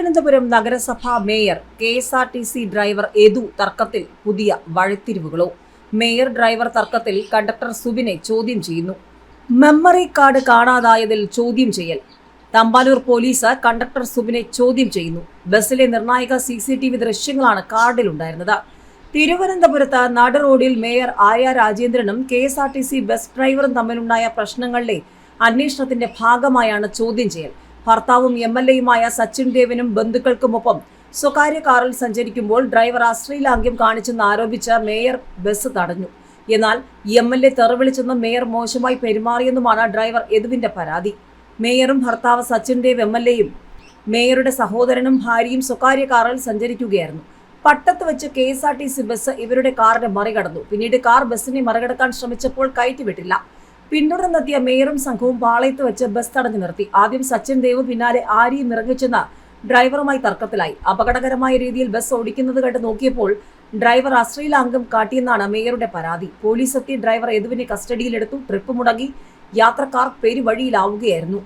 തിരുവനന്തപുരം നഗരസഭാ mayor K S R T C driver എതു തർക്കത്തിൽ പുതിയ വഴിത്തിരിവുകളോ? മേയർ ഡ്രൈവർ തർക്കത്തിൽ കണ്ടക്ടർ സുബിനെ ചോദ്യം ചെയ്യുന്നു. മെമ്മറി കാർഡ് കാണാതായതിൽ ചോദ്യം ചെയ്യൽ. തമ്പാനൂർ പോലീസ് കണ്ടക്ടർ സുബിനെ ചോദ്യം ചെയ്യുന്നു. ബസ്സിലെ നിർണായക സി സി ടി വി ദൃശ്യങ്ങളാണ് കാർഡിലുണ്ടായിരുന്നത്. തിരുവനന്തപുരത്ത് നട റോഡിൽ mayor Arya രാജേന്ദ്രനും K S R T C bus ഡ്രൈവറും തമ്മിലുണ്ടായ പ്രശ്നങ്ങളിലെ അന്വേഷണത്തിന്റെ ഭാഗമായാണ് ചോദ്യം ചെയ്യൽ. ഭർത്താവും എം എൽ എയുമായ സച്ചിൻ ദേവനും ബന്ധുക്കൾക്കുമൊപ്പം സ്വകാര്യ കാറിൽ സഞ്ചരിക്കുമ്പോൾ ഡ്രൈവർ അശ്ലീലാംഗ്യം കാണിച്ചെന്ന് ആരോപിച്ച മേയർ ബസ് തടഞ്ഞു. എന്നാൽ എം എൽ എ തെറിവിളിച്ചെന്നും മേയർ മോശമായി പെരുമാറിയെന്നുമാണ് ഡ്രൈവർ യദുവിന്റെ പരാതി. മേയറും ഭർത്താവ് സച്ചിൻ ദേവ് എം എൽ എയും മേയറുടെ സഹോദരനും ഭാര്യയും സ്വകാര്യ കാറിൽ സഞ്ചരിക്കുകയായിരുന്നു. പട്ടത്ത് വെച്ച് K S R T C bus ഇവരുടെ കാറിനെ മറികടന്നു. പിന്നീട് കാർ ബസ്സിനെ മറികടക്കാൻ ശ്രമിച്ചപ്പോൾ കയറ്റിവിട്ടില്ല. പിന്തുടർന്നെത്തിയ മേയറും സംഘവും പാളയത്ത് വെച്ച് ബസ് തടഞ്ഞു നിർത്തി. ആദ്യം സച്ചിൻ ദേവ് പിന്നാലെ ആര്യയും ഇറങ്ങിച്ചെന്ന ഡ്രൈവറുമായി തർക്കത്തിലായി. അപകടകരമായ രീതിയിൽ ബസ് ഓടിക്കുന്നത് കണ്ട് നോക്കിയപ്പോൾ ഡ്രൈവർ അശ്ലീലാംഗം കാട്ടിയെന്നാണ് മേയറുടെ പരാതി. പോലീസ് എത്തി ഡ്രൈവർ യദുവിനെ കസ്റ്റഡിയിലെടുത്തു ട്രിപ്പ് മുടങ്ങി. യാത്രക്കാർ പെരുവഴിയിലാവുകയായിരുന്നു.